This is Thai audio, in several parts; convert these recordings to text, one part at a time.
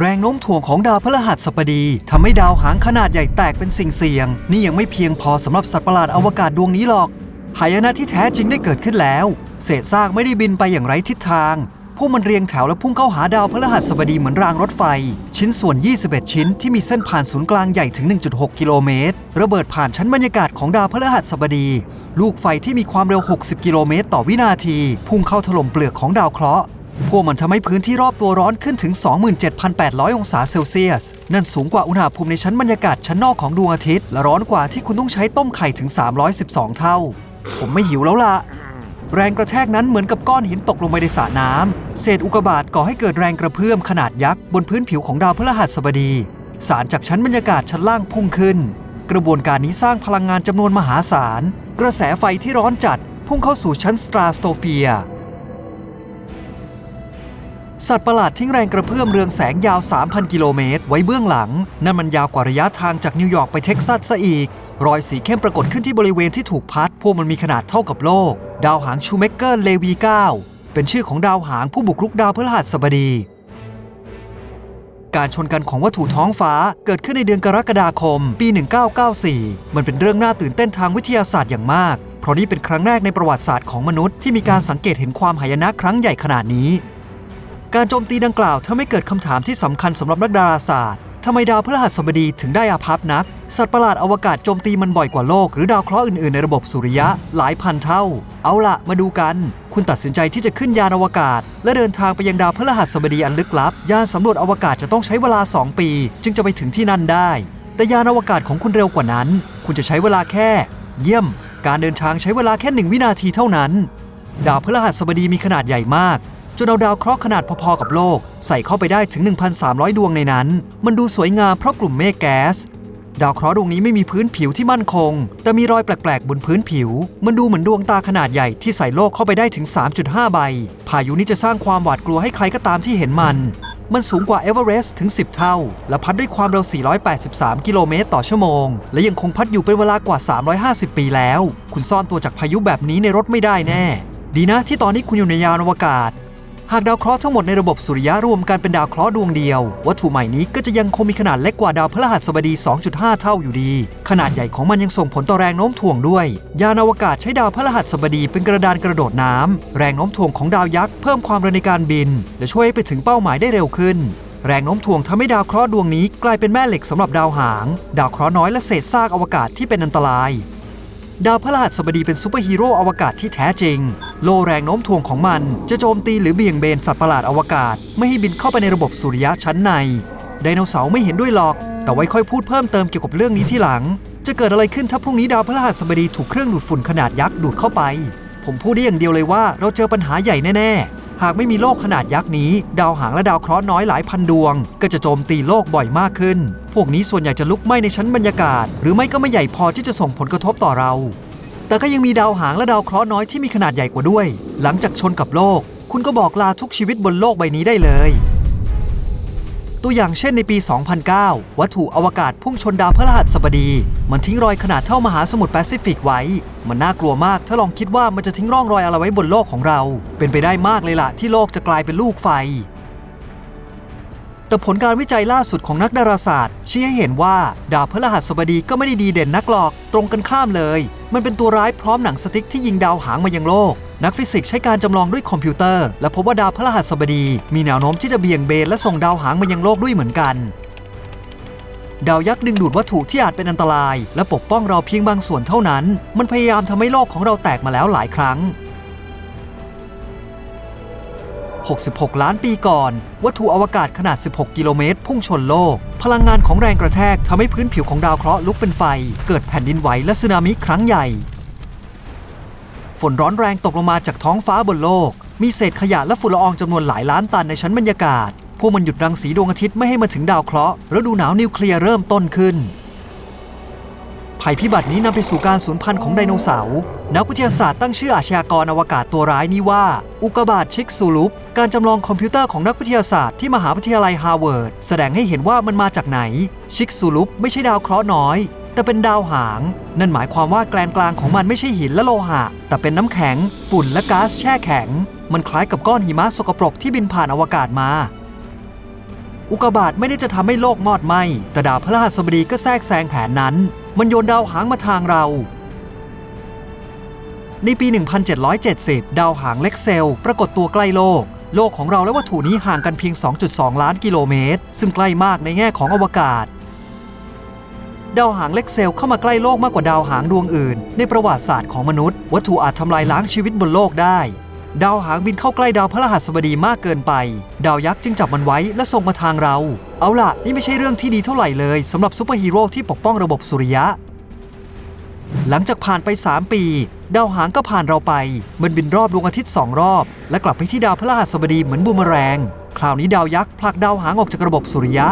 แรงโน้มถ่วงของดาวพฤหัสบดีทำให้ดาวหางขนาดใหญ่แตกเป็นสิ่งเสี่ยง นี่ยังไม่เพียงพอสำหรับสัตว์ประหลาดอวกาศดวงนี้หรอก หายนะที่แท้จริงได้เกิดขึ้นแล้ว เศษซากไม่ได้บินไปอย่างไร้ทิศทางพวกมันเรียงแถวและพุ่งเข้าหาดาวพฤหัสบดีเหมือนรางรถไฟ ชิ้นส่วน 21 ชิ้นที่มีเส้นผ่านศูนย์กลางใหญ่ถึง 1.6 กิโลเมตร ระเบิดผ่านชั้นบรรยากาศของดาวพฤหัสบดี ลูกไฟที่มีความเร็ว 60 กิโลเมตรต่อวินาที พุ่งเข้าถล่มเปลือกของดาวเคราะห์ พวกมันทำให้พื้นที่รอบตัวร้อนขึ้นถึง 27,800 องศาเซลเซียส นั่นสูงกว่าอุณหภูมิในชั้นบรรยากาศชั้นนอกของดวงอาทิตย์ และร้อนกว่าที่คุณต้องใช้ต้มไข่ถึง 312 เท่า ผมไม่หิวแล้วล่ะ แรงกระแทกนั้นเหมือนกับก้อนหินตกลงไปในสระน้ำ เศษอุกกาบาตก่อให้เกิดแรงกระเพื่อมขนาดยักษ์บนพื้นผิวของดาวพฤหัสบดี สารจากชั้นบรรยากาศชั้นล่างพุ่งขึ้น กระบวนการนี้สร้างพลังงานจำนวนมหาศาล กระแสไฟที่ร้อนจัดพุ่งเข้าสู่ชั้นสตราสโตเฟีย สัตว์ประหลาดทิ้งแรงกระเพื่อมเรืองแสงยาว 3,000 กิโลเมตร ไว้เบื้องหลัง นั่นมันยาวกว่าระยะทางจากนิวยอร์กไปเท็กซัสซะอีก รอยสีเข้มปรากฏขึ้นที่บริเวณที่ถูกพัด พวกมันมีขนาดเท่ากับโลก ดาวหางชูเมกเกอร์เลวี9เป็นชื่อของดาวหางผู้บุกรุกดาวพฤหัสบดี การชนกันของวัตถุท้องฟ้าเกิดขึ้นในเดือนกรกฎาคม ปี 1994 มันเป็นเรื่องน่าตื่นเต้นทางวิทยาศาสตร์อย่างมาก เพราะนี่เป็นครั้งแรกในประวัติศาสตร์ของมนุษย์ที่มีการสังเกตเห็นความหายนะครั้งใหญ่ขนาดนี้ การโจมตีดังกล่าวทำให้เกิดคำถามที่สำคัญสำหรับนักดาราศาสตร์ทำไมดาวพฤหัสบดีถึงได้อาภัพนัก สัตว์ประหลาดอวกาศโจมตีมันบ่อยกว่าโลกหรือดาวเคราะห์อื่นๆในระบบสุริยะหลายพันเท่า เอาละมาดูกัน คุณตัดสินใจที่จะขึ้นยานอวกาศ และเดินทางไปยังดาวพฤหัสบดีอันลึกลับ ยานสำรวจอวกาศจะต้องใช้เวลา 2 ปี จึงจะไปถึงที่นั่นได้ แต่ยานอวกาศของคุณเร็วกว่านั้น คุณจะใช้เวลาแค่ เยี่ยม การเดินทางใช้เวลาแค่หนึ่งวินาทีเท่านั้น ดาวพฤหัสบดีมีขนาดใหญ่มาก จนเอาดาวเคราะห์ขนาดพอๆกับโลก ใส่เข้าไปได้ถึง 1,300 ดวงในนั้น มันดูสวยงามเพราะกลุ่มเมฆแก๊ส ดาวเคราะห์ดวงนี้ไม่มีพื้นผิวที่มั่นคง แต่มีรอยแปลกๆ บนพื้นผิว มันดูเหมือนดวงตาขนาดใหญ่ที่ใส่โลกเข้าไปได้ถึง 3.5 ใบ พายุนี้จะสร้างความหวาดกลัวให้ใครก็ตามที่เห็นมัน มันสูงกว่าเอเวอเรสต์ถึง 10 เท่า และพัดด้วยความเร็ว 483 กิโลเมตรต่อชั่วโมง และยังคงพัดอยู่เป็นเวลากว่า 350 ปีแล้ว คุณซ่อนตัวจากพายุแบบนี้ในรถไม่ได้แน่ ดีนะที่ตอนนี้คุณอยู่ในยานอวกาศ หากดาวเคราะห์ทั้งหมดในระบบสุริยะรวมกันเป็นดาวเคราะห์ดวงเดียว วัตถุใหม่นี้ก็จะยังคงมีขนาดเล็กกว่าดาวพฤหัสบดี 2.5 เท่าอยู่ดี ขนาดใหญ่ของมันยังส่งผลต่อแรงโน้มถ่วงด้วย ยานอวกาศใช้ดาวพฤหัสบดีเป็นกระดานกระโดดน้ำแรงโน้มถ่วงของดาวยักษ์เพิ่มความเร็วในการบิน และช่วยให้ไปถึงเป้าหมายได้เร็วขึ้นแรงโน้มถ่วงทำให้ดาวเคราะห์ดวงนี้กลายเป็นแม่เหล็กสำหรับดาวหาง ดาวเคราะห์น้อยและเศษซากอวกาศที่เป็นอันตราย ดาวพฤหัสบดีเป็นซูเปอร์ฮีโร่อวกาศที่แท้จริง โลแรงโน้มถ่วงของมัน จะโจมตีหรือเบี่ยงเบนสัตว์ประหลาดอวกาศ ไม่ให้บินเข้าไปในระบบสุริยะชั้นใน ไดโนเสาร์ไม่เห็นด้วยหรอก แต่ไว้ค่อยพูดเพิ่มเติมเกี่ยวกับเรื่องนี้ที่หลัง จะเกิดอะไรขึ้นถ้าพรุ่งนี้ดาวพฤหัสบดีถูกเครื่องดูดฝุ่นขนาดยักษ์ดูดเข้าไป ผมพูดได้อย่างเดียวเลยว่าเราเจอปัญหาใหญ่แน่ๆ หากไม่มีโลกขนาดยักษ์นี้ ดาวหางและดาวเคราะห์น้อยหลายพันดวง ก็จะโจมตีโลกบ่อยมากขึ้น พวกนี้ส่วนใหญ่จะลุกไหม้ในชั้นบรรยากาศ หรือไม่ก็ไม่ใหญ่พอที่จะส่งผลกระทบต่อเรา แต่ก็ยังมีดาวหางและดาวเคราะห์น้อยที่มีขนาดใหญ่กว่าด้วย หลังจากชนกับโลก คุณก็บอกลาทุกชีวิตบนโลกใบนี้ได้เลย ตัวอย่างเช่นในปี 2009 วัตถุอวกาศพุ่งชนดาวพฤหัสบดี มันทิ้งรอยขนาดเท่ามหาสมุทรแปซิฟิกไว้ มันน่ากลัวมากถ้าลองคิดว่ามันจะทิ้งร่องรอยอะไรไว้บนโลกของเรา เป็นไปได้มากเลยล่ะที่โลกจะกลายเป็นลูกไฟ แต่ผลการวิจัยล่าสุดของนักดาราศาสตร์ชี้ให้เห็นว่าดาวพฤหัสบดีก็ไม่ได้ดีเด่นนักหรอก ตรงกันข้ามเลย มันเป็นตัวร้ายพร้อมหนังสติ๊กที่ยิงดาวหางมายังโลก นักฟิสิกส์ใช้การจำลองด้วยคอมพิวเตอร์ และพบว่าดาวพฤหัสบดี มีแนวโน้มที่จะเบี่ยงเบนและส่งดาวหางมายังโลกด้วยเหมือนกันดาวยักษ์ดึงดูดวัตถุที่อาจเป็นอันตราย และปกป้องเราเพียงบางส่วนเท่านั้น มันพยายามทำให้โลกของเราแตกมาแล้วหลายครั้ง 66 ล้านปีก่อน วัตถุอวกาศขนาด 16 กิโลเมตร พุ่งชนโลก พลังงานของแรงกระแทกทำให้พื้นผิวของดาวเคราะห์ลุกเป็นไฟ เกิดแผ่นดินไหวและสึนามิครั้งใหญ่ ฝนร้อนแรงตกลงมาจากท้องฟ้าบนโลก มีเศษขยะและฝุ่นละอองจำนวนหลายล้านตันในชั้นบรรยากาศ พวกมันหยุดรังสีดวงอาทิตย์ไม่ให้มาถึงดาวเคราะห์ฤดูหนาวนิวเคลียร์เริ่มต้นขึ้น ภัยพิบัตินี้นำไปสู่การสูญพันธุ์ของไดโนเสาร์นักวิทยาศาสตร์ตั้งชื่ออาชญากรอวกาศตัวร้ายนี้ว่า อุกกาบาตชิกซูลุป การจำลองคอมพิวเตอร์ของนักวิทยาศาสตร์ที่มหาวิทยาลัยฮาร์วาร์ดแสดงให้เห็นว่ามันมาจากไหน ชิกซูลุปไม่ใช่ดาวเคราะห์น้อย แต่เป็นดาวหาง นั่นหมายความว่าแกนกลางของมันไม่ใช่หินและโลหะ แต่เป็นน้ำแข็ง ฝุ่นและก๊าซแช่แข็ง มันคล้ายกับก้อนหิมะสกปรกที่บินผ่านอวกาศมาอุกกาบาตไม่ได้จะทำให้โลกมอดไหมแต่ดาวพฤหัสบดีก็แทรกแซงแผนนั้น มันโยนดาวหางมาทางเรา ในปี 1770 ดาวหางเล็กเซล ปรากฏตัวใกล้โลก โลกของเราและวัตถุนี้ห่างกันเพียง 2.2 ล้านกิโลเมตร ซึ่งใกล้มากในแง่ของอวกาศ ดาวหางเล็กเซลเข้ามาใกล้โลกมากกว่าดาวหางดวงอื่น ในประวัติศาสตร์ของมนุษย์ วัตถุอาจทำลายล้างชีวิตบนโลกได้ดาวหางบินเข้าใกล้ดาวพฤหัสบดีมากเกินไป ดาวยักษ์จึงจับมันไว้และส่งมาทางเรา เอาล่ะ นี่ไม่ใช่เรื่องที่ดีเท่าไหร่เลยสำหรับซูเปอร์ฮีโร่ที่ปกป้องระบบสุริยะ หลังจากผ่านไป 3 ปี ดาวหางก็ผ่านเราไป มันบินรอบดวงอาทิตย์สองรอบ และกลับไปที่ดาวพฤหัสบดีเหมือนบูมเมอแรง คราวนี้ดาวยักษ์ผลักดาวหางออกจากระบบสุริยะ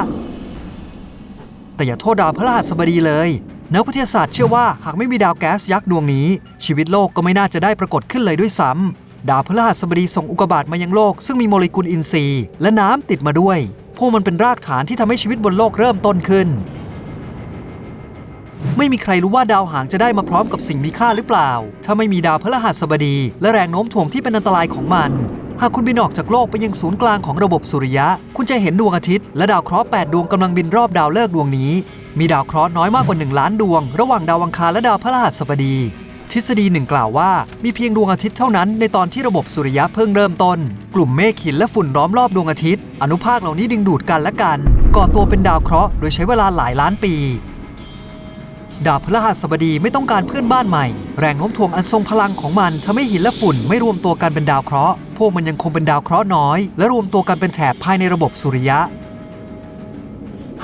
แต่อย่าโทษดาวพฤหัสบดีเลยนักวิทยาศาสตร์เชื่อว่าหากไม่มีดาวแก๊สยักษ์ดวงนี้ ชีวิตโลกก็ไม่น่าจะได้ปรากฏขึ้นเลยด้วยซ้ำดาวพฤหัสบดีส่งอุกกาบาตมายังโลก ซึ่งมีโมเลกุลอินทรีย์และน้ำติดมาด้วย พวกมันเป็นรากฐานที่ทำให้ชีวิตบนโลกเริ่มต้นขึ้น ไม่มีใครรู้ว่าดาวหางจะได้มาพร้อมกับสิ่งมีค่าหรือเปล่า ถ้าไม่มีดาวพฤหัสบดี และแรงโน้มถ่วงที่เป็นอันตรายของมัน หากคุณบินออกจากโลกไปยังศูนย์กลางของระบบสุริยะ คุณจะเห็นดวงอาทิตย์และดาวเคราะห์8ดวงกำลังบินรอบดาวฤกษ์ดวงนี้ มีดาวเคราะห์น้อยมากกว่า 1 ล้านดวง ระหว่างดาวอังคารและดาวพฤหัสบดี ทฤษฎีหนึ่งกล่าวว่า มีเพียงดวงอาทิตย์เท่านั้นในตอนที่ระบบสุริยะเพิ่งเริ่มต้น กลุ่มเมฆหินและฝุ่นล้อมรอบดวงอาทิตย์ อนุภาคเหล่านี้ดึงดูดกันและกัน ก่อตัวเป็นดาวเคราะห์โดยใช้เวลาหลายล้านปี ดาวพฤหัสบดีไม่ต้องการเพื่อนบ้านใหม่ แรงโน้มถ่วงอันทรงพลังของมันทำให้หินและฝุ่นไม่รวมตัวกันเป็นดาวเคราะห์พวกมันยังคงเป็นดาวเคราะห์น้อย และรวมตัวกันเป็นแถบภายในระบบสุริยะ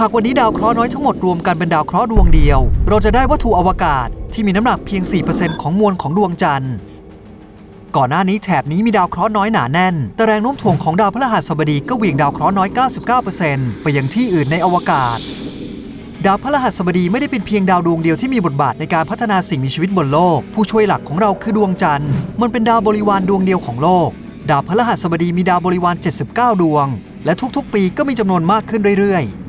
หากวันนี้ดาวเคราะห์น้อยทั้งหมดรวมกันเป็นดาวเคราะห์ดวงเดียว เราจะได้วัตถุอวกาศที่มีน้ำหนักเพียง 4%ของมวลของดวงจันทร์ ก่อนหน้านี้แถบนี้มีดาวเคราะห์น้อยหนาแน่น แต่แรงโน้มถ่วงของดาวพฤหัสบดีก็เหวี่ยงดาวเคราะห์น้อย 99%ไปยังที่อื่นในอวกาศ ดาวพฤหัสบดีไม่ได้เป็นเพียงดาวดวงเดียวที่มีบทบาทในการพัฒนาสิ่งมีชีวิตบนโลก ผู้ช่วยหลักของเราคือดวงจันทร์ มันเป็นดาวบริวารดวงเดียวของโลก ดาวพฤหัสบดีมีดาวบริวาร 79 ดวง และทุกๆ ปีก็มีจำนวนมากขึ้นเรื่อยๆ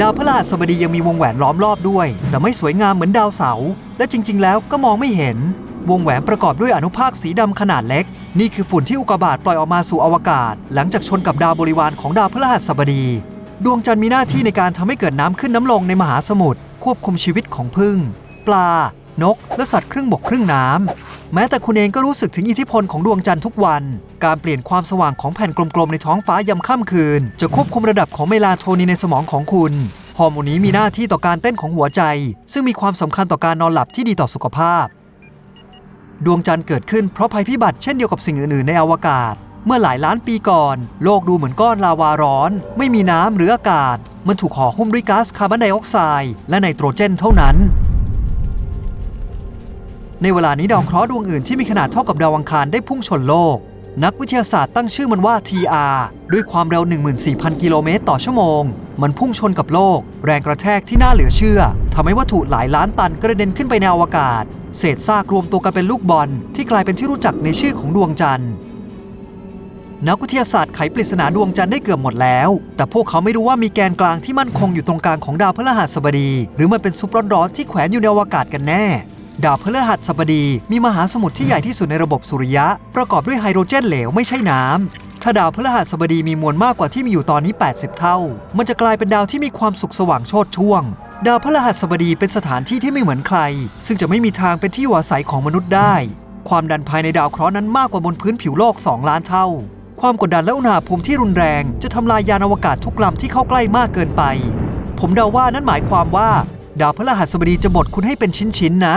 ดาวพฤหัสบดียังมีวงแหวนล้อมรอบด้วย แต่ไม่สวยงามเหมือนดาวเสาร์และจริง ๆ แล้วก็มองไม่เห็น วงแหวนประกอบด้วยอนุภาคสีดำขนาดเล็ก นี่คือฝุ่นที่อุกกาบาตปล่อยออกมาสู่อวกาศ หลังจากชนกับดาวบริวารของดาวพฤหัสบดี ดวงจันทร์มีหน้าที่ในการทำให้เกิดน้ำขึ้นน้ำลงในมหาสมุทรควบคุมชีวิตของผึ้งปลา นก และสัตว์ครึ่งบกครึ่งน้ำ แม้แต่คุณเองก็รู้สึกถึงอิทธิพลของดวงจันทร์ทุกวัน การเปลี่ยนความสว่างของแผ่นกลมๆในท้องฟ้ายามค่ำคืน จะควบคุมระดับของเมลาโทนินในสมองของคุณฮอร์โมนนี้มีหน้าที่ต่อการเต้นของหัวใจ ซึ่งมีความสำคัญต่อการนอนหลับที่ดีต่อสุขภาพ ดวงจันทร์เกิดขึ้นเพราะภัยพิบัติเช่นเดียวกับสิ่งอื่นๆในอวกาศ เมื่อหลายล้านปีก่อน โลกดูเหมือนก้อนลาวาร้อน ไม่มีน้ำหรืออากาศ มันถูกห่อหุ้มด้วยก๊าซคาร์บอนไดออกไซด์และไนโตรเจนเท่านั้น ในเวลานี้ดาวเคราะห์ดวงอื่นที่มีขนาดเท่ากับดาวอังคารได้พุ่งชนโลก นักวิทยาศาสตร์ตั้งชื่อมันว่า TR ด้วยความเร็ว 14,000 กิโลเมตรต่อชั่วโมง มันพุ่งชนกับโลก แรงกระแทกที่น่าเหลือเชื่อทำให้วัตถุหลายล้านตันกระเด็นขึ้นไปในอวกาศ เศษซากรวมตัวกันเป็นลูกบอล ที่กลายเป็นที่รู้จักในชื่อของดวงจันทร์นักวิทยาศาสตร์ไขปริศนาดวงจันทร์ได้เกือบหมดแล้ว แต่พวกเขาไม่รู้ว่ามีแกนกลางที่มั่นคงอยู่ตรงกลางของดาวพฤหัสบดี หรือมันเป็นซุปร้อนๆที่แขวนอยู่ในอวกาศกันแน่ ดาวพฤหัสบดีมีมหาสมุทรที่ใหญ่ที่สุดในระบบสุริยะ ประกอบด้วยไฮโดรเจนเหลวไม่ใช่น้ำถ้าดาวพฤหัสบดีมีมวลมากกว่าที่มีอยู่ตอนนี้ 80 เท่า มันจะกลายเป็นดาวที่มีความสุขสว่างโชดช่วง ดาวพฤหัสบดีเป็นสถานที่ที่ไม่เหมือนใคร ซึ่งจะไม่มีทางเป็นที่อยู่อาศัยของมนุษย์ได้ ความดันภายในดาวเคราะห์นั้นมากกว่าบนพื้นผิวโลก 2 ล้านเท่า ความกดดันและอุณหภูมิที่รุนแรง จะทำลายยานอวกาศทุกลำที่เข้าใกล้มากเกินไป ผมเดาว่านั่นหมายความว่า ดาวพฤหัสบดีจะบดคุณให้เป็นชิ้นๆนะ